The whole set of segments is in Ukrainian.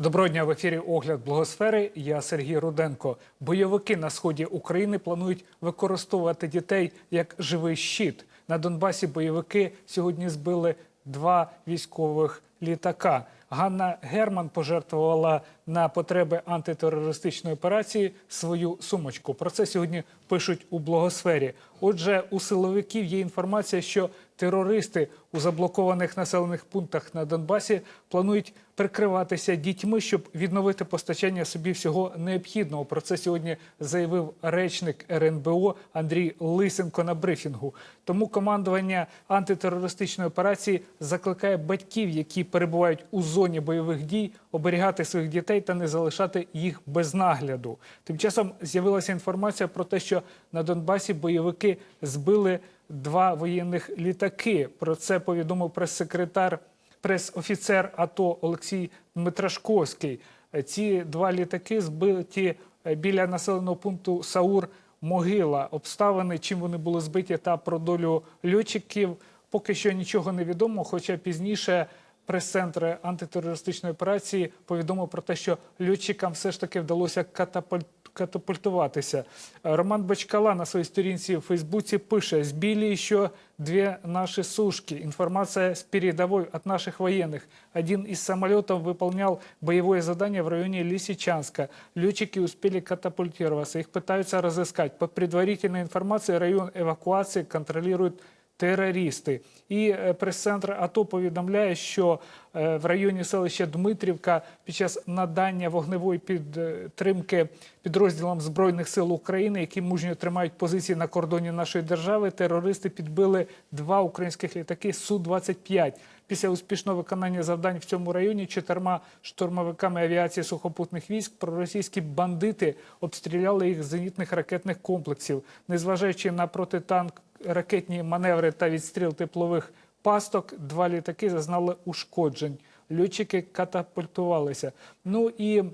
Доброго дня в ефірі Огляд Благосфери. Я Сергій Руденко. Бойовики на сході України планують використовувати дітей як живий щит. На Донбасі бойовики сьогодні збили два військових літака. Ганна Герман пожертвувала на потреби антитерористичної операції свою сумочку. Про це сьогодні пишуть у блогосфері. Отже, у силовиків є інформація, що терористи у заблокованих населених пунктах на Донбасі планують прикриватися дітьми, щоб відновити постачання собі всього необхідного. Про це сьогодні заявив речник РНБО Андрій Лисенко на брифінгу. Тому командування антитерористичної операції закликає батьків, які перебувають у зоні бойових дій, оберігати своїх дітей та не залишати їх без нагляду. Тим часом з'явилася інформація про те, що на Донбасі бойовики збили два воєнних літаки. Про це повідомив прес-секретар, прес-офіцер АТО Олексій Дмитрашковський. Ці два літаки збиті е, біля населеного пункту Саур. Могила, обставини, чим вони були збиті, та про долю льотчиків поки що нічого не відомо. Хоча пізніше прес-центр антитерористичної операції повідомив про те, що льотчикам все ж таки вдалося катапульт катапультуватися. Роман Бочкала на своїй сторінці в Фейсбуці пише: «Сбили еще две наши сушки. Информация с передовой от наших военных. Один из самолетов выполнял боевое задание в районе Лисичанска. Летчики успели катапультироваться. Их пытаются разыскать. По предварительной информации, район эвакуации контролирует терористи. І е, прес-центр АТО повідомляє, що е, в районі селища Дмитрівка під час надання вогневої підтримки підрозділам збройних сил України, які мужньо тримають позиції на кордоні нашої держави, терористи підбили два українських літаки су 25 Після успішного виконання завдань в цьому районі чотирма штурмовиками авіації сухопутних військ проросійські бандити обстріляли їх з зенітних ракетних комплексів, незважаючи на протитанк ракетні маневри та відстріл теплових пасток, два літаки зазнали ушкоджень. Льотчики катапультувалися. Ну і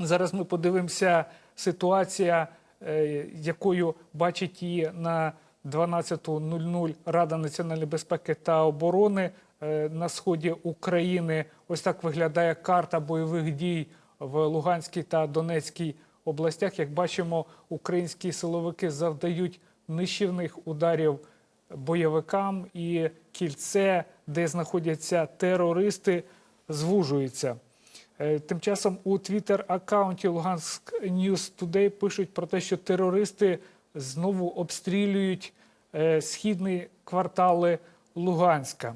зараз ми подивимося ситуація, е, якою бачить її на 12.00 Рада національної безпеки та оборони на сході України. Ось так виглядає карта бойових дій в Луганській та Донецькій областях. Як бачимо, українські силовики завдають нищівних ударів бойовикам і кільце, де знаходяться терористи, звужується. Е, Тим часом у твіттер-аккаунті Луганськ News Today пишуть про те, що терористи знову обстрілюють е, східні квартали Луганська.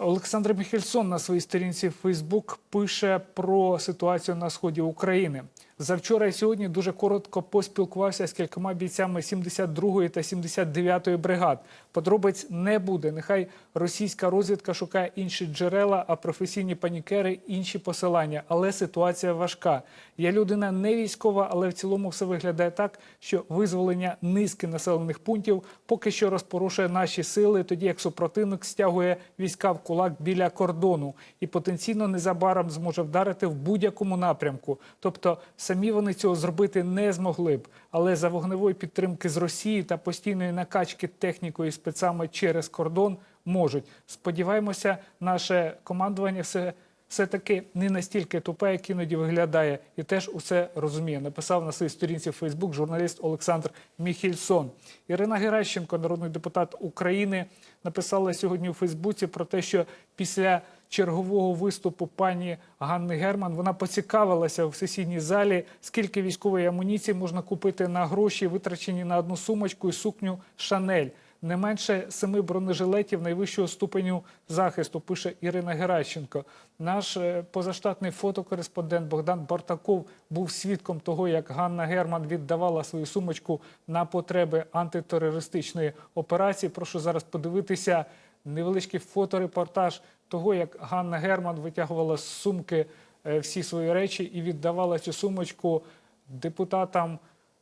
Олександр Міхельсон на своїй сторінці Фейсбук пише про ситуацію на сході України. Завчора і сьогодні дуже коротко поспілкувався з кількома бійцями 72-ї та 79-ї бригад. Подробиць не буде. Нехай російська розвідка шукає інші джерела, а професійні панікери інші посилання. Але ситуація важка. Я людина не військова, але в цілому все виглядає так, що визволення низки населених пунктів поки що розпорушує наші сили, тоді як супротивник стягує війська в кулак біля кордону і потенційно незабаром зможе вдарити в будь-якому напрямку. Тобто самі вони цього зробити не змогли б. Але за вогневої підтримки з Росії та постійної накачки технікою і спецами через кордон можуть. Сподіваємося, наше командування все. Все-таки не настільки тупе, як іноді виглядає, і теж усе розуміє. Написав на своїй сторінці Фейсбук журналіст Олександр Міхільсон. Ірина Геращенко, народний депутат України, написала сьогодні у Фейсбуці про те, що після чергового виступу пані Ганни Герман вона поцікавилася в сесійній залі, скільки військової амуніції можна купити на гроші, витрачені на одну сумочку і сукню Шанель. Не менше семи бронежилетів найвищого ступеню захисту, пише Ірина Геращенко. Наш е, позаштатний фотокореспондент Богдан Бартаков був свідком того, як Ганна Герман віддавала свою сумочку на потреби антитерористичної операції. Прошу зараз подивитися невеличкий фоторепортаж того, як Ганна Герман витягувала з сумки е, всі свої речі і віддавала цю сумочку депутатам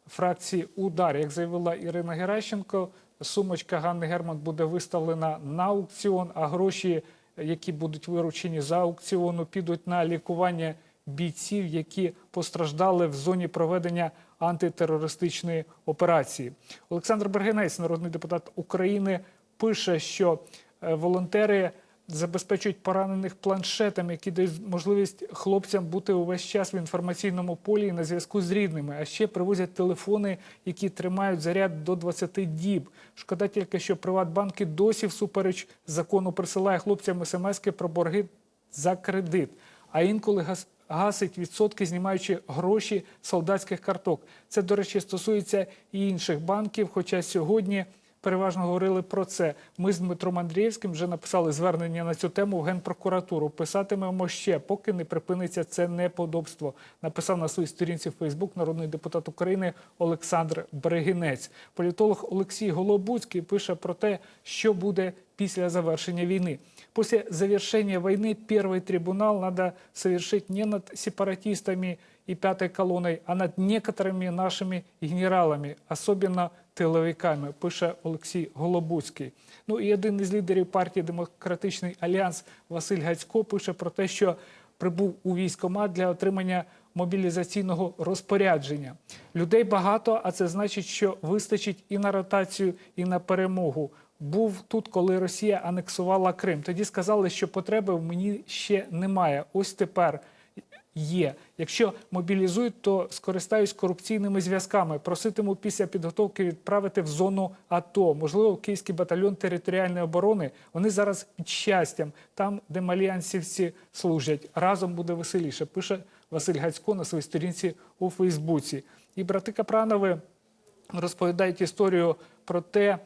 фракції Удар. Як заявила Ірина Геращенко, сумочка Ганни Герман буде виставлена на аукціон, а гроші, які будуть виручені за аукціону, підуть на лікування бійців, які постраждали в зоні проведення антитерористичної операції. Олександр Бергенець, народний депутат України, пише, що е, волонтери забезпечують поранених планшетами, які дають можливість хлопцям бути увесь час в інформаційному полі і на зв'язку з рідними. А ще привозять телефони, які тримають заряд до 20 діб. Шкода тільки, що Приватбанки досі всупереч закону присилає хлопцям смски про борги за кредит, а інколи гас- гасить відсотки, знімаючи гроші солдатських карток. Це, до речі, стосується і інших банків. Хоча сьогодні переважно говорили про це. Ми з Дмитром Андрієвським вже написали звернення на цю тему в Генпрокуратуру. Писатимемо ще, поки не припиниться це неподобство. Написав на своїй сторінці в Фейсбук народний депутат України Олександр Берегінець. Політолог Олексій Голобуцький пише про те, що буде після завершення війни. После завершения войны первый трибунал надо совершить не над сепаратистами и пятой колонной, а над некоторыми нашими генералами, особенно тиловиками, пише Олексій Голобуцький. Ну і один із лідерів партії Демократичний Альянс Василь Гацько пише про те, що прибув у військкомат для отримання мобілізаційного розпорядження. Людей багато, а це значить, що вистачить і на ротацію, і на перемогу. Був тут, коли Росія анексувала Крим. Тоді сказали, що потреби в мені ще немає. Ось тепер є. Якщо мобілізують, то скористаюсь корупційними зв'язками. Проситиму після підготовки відправити в зону АТО. Можливо, Київський батальйон територіальної оборони. Вони зараз під щастям, там, де маліансівці служать. Разом буде веселіше. Пише Василь Гацько на своїй сторінці у Фейсбуці. І брати Капранови розповідають історію про те,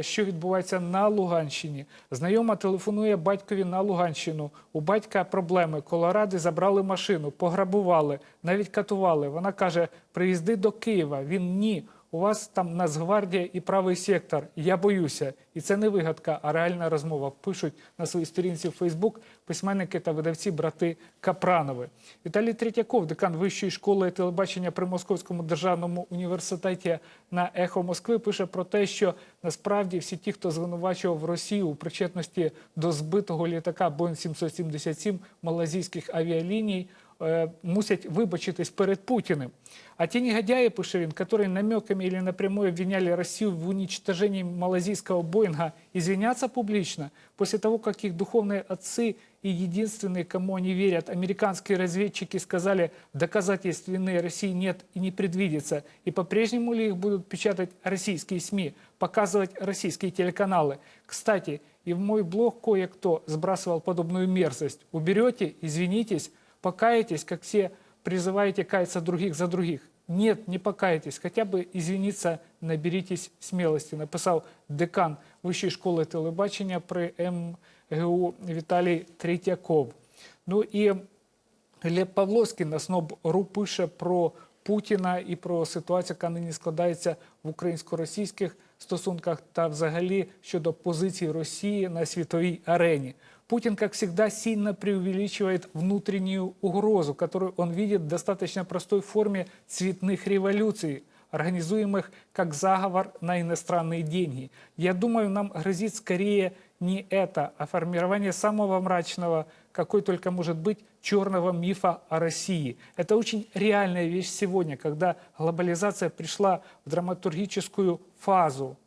що відбувається на Луганщині. Знайома телефонує батькові на Луганщину. У батька проблеми. Колоради забрали машину, пограбували, навіть катували. Вона каже: приїзди до Києва. Він ні. У вас там Нацгвардія і правий сектор. Я боюся. І це не вигадка, а реальна розмова. Пишуть на своїй сторінці в Фейсбук письменники та видавці брати Капранови. Віталій Третьяков, декан Вищої школи телебачення при Московському державному університеті на Ехо Москви, пише про те, що насправді всі ті, хто звинувачував Росію у причетності до збитого літака Boeing 777 малазійських авіаліній, мусять вибачитись перед Путіним. А ті негодяи, пише він, которые намеками или напрямую обвиняли Россию в уничтожении малазийского Боинга, извиняться публично после того, как их духовные отцы и единственные, кому они верят, американские разведчики сказали, доказательств вины России нет и не предвидится. И по-прежнему ли их будут печатать российские СМИ, показывать российские телеканалы? Кстати, и в мой блог кое-кто сбрасывал подобную мерзость. Уберете, извинитесь, покаетесь, как все призываете каяться других за других. Нет, не покайтесь, хотя бы извиниться, наберитесь смелости, написав декан Вищої школи телебачення при МГУ Віталій Третьяков. Ну і Глеб Павловський на СНОБ.ру пише про Путіна і про ситуацію, яка нині складається в українсько-російських стосунках та взагалі щодо позиції Росії на світовій арені. Путин, как всегда, сильно преувеличивает внутреннюю угрозу, которую он видит в достаточно простой форме цветных революций, организуемых как заговор на иностранные деньги. Я думаю, нам грозит скорее не это, а формирование самого мрачного, какой только может быть, черного мифа о России. Это очень реальная вещь сегодня, когда глобализация пришла в драматургическую фазу.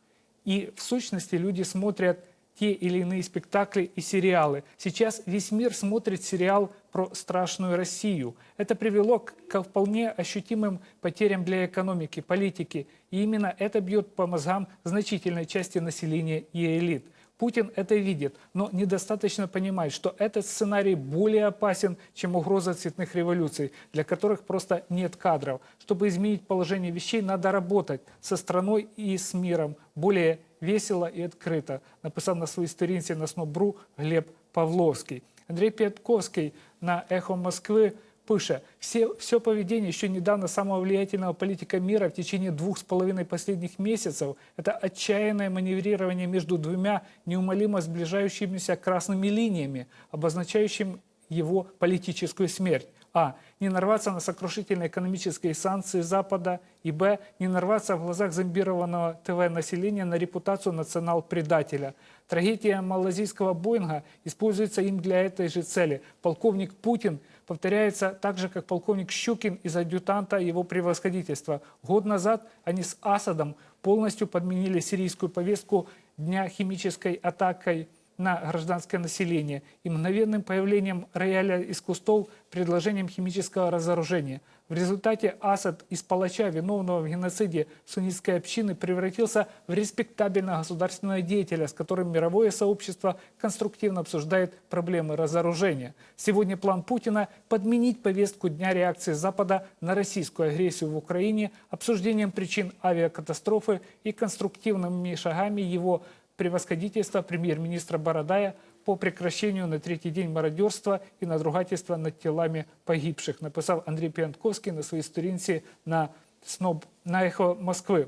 И в сущности люди смотрят те или иные спектакли и сериалы. Сейчас весь мир смотрит сериал про страшную Россию. Это привело к, вполне ощутимым потерям для экономики, политики. И именно это бьет по мозгам значительной части населения и элит. Путин это видит, но недостаточно понимает, что этот сценарий более опасен, чем угроза цветных революций, для которых просто нет кадров. Чтобы изменить положение вещей, надо работать со страной и с миром более весело и открыто, написав на своїй сторінці на СНОБРУ Глеб Павловський. Андрей Пятковский на «Эхо Москвы» пише, все, все поведение еще недавно самого влиятельного политика мира в течение двух с половиной последних месяцев – это отчаянное маневрирование между двумя неумолимо сближающимися красными линиями, обозначающим его политическую смерть. А. Не нарваться на сокрушительные экономические санкции Запада. И Б. Не нарваться в глазах зомбированного ТВ-населения на репутацию национал-предателя. Трагедия малазийского Боинга используется им для этой же цели. Полковник Путин повторяется так же, как полковник Щукин из адъютанта его превосходительства. Год назад они с Асадом полностью подменили сирийскую повестку дня химической атакой на гражданское население и мгновенным появлением рояля из кустов предложением химического разоружения. В результате Асад из палача, виновного в геноциде суннитской общины, превратился в респектабельного государственного деятеля, с которым мировое сообщество конструктивно обсуждает проблемы разоружения. Сегодня план Путина – подменить повестку дня реакции Запада на российскую агрессию в Украине обсуждением причин авиакатастрофы и конструктивными шагами его превосходительства премьер-министра Бородая по прекращению на третий день мародерства і надругательства над тілами погибших, написав Андрій Піантковський на своїй сторінці на СНОБ на ехо Москви.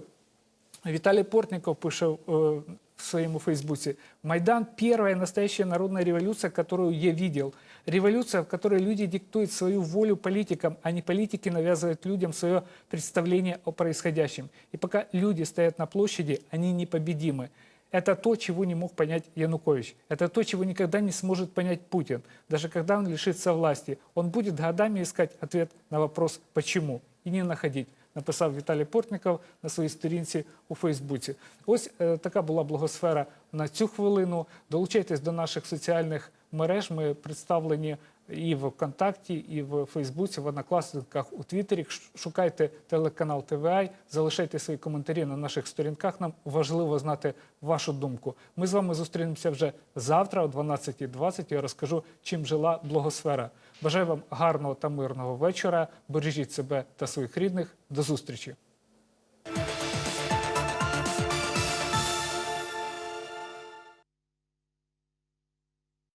Виталий Портников пише э, в своем фейсбуке. Майдан – первая настоящая народная революция, которую я видел. Революция, в которой люди диктуют свою волю политикам, а не политики навязывают людям свое представление о происходящем. И пока люди стоят на площади, они непобедимы. Это то, чего не мог понять Янукович. Это то, чего никогда не сможет понять Путин. Даже когда он лишится власти, он будет годами искать ответ на вопрос «почему?» и не находить написав Віталій Портников на своїй сторінці у Фейсбуці. Ось е, така була благосфера на цю хвилину. Долучайтесь до наших соціальних мереж. Ми представлені і в ВКонтакті, і в Фейсбуці, в Однокласниках, у Твіттері. Шукайте телеканал ТВА, залишайте свої коментарі на наших сторінках. Нам важливо знати вашу думку. Ми з вами зустрінемося вже завтра о 12.20. Я розкажу, чим жила благосфера. Бажаю вам гарного та мирного вечора. Бережіть себе та своїх рідних. До зустрічі.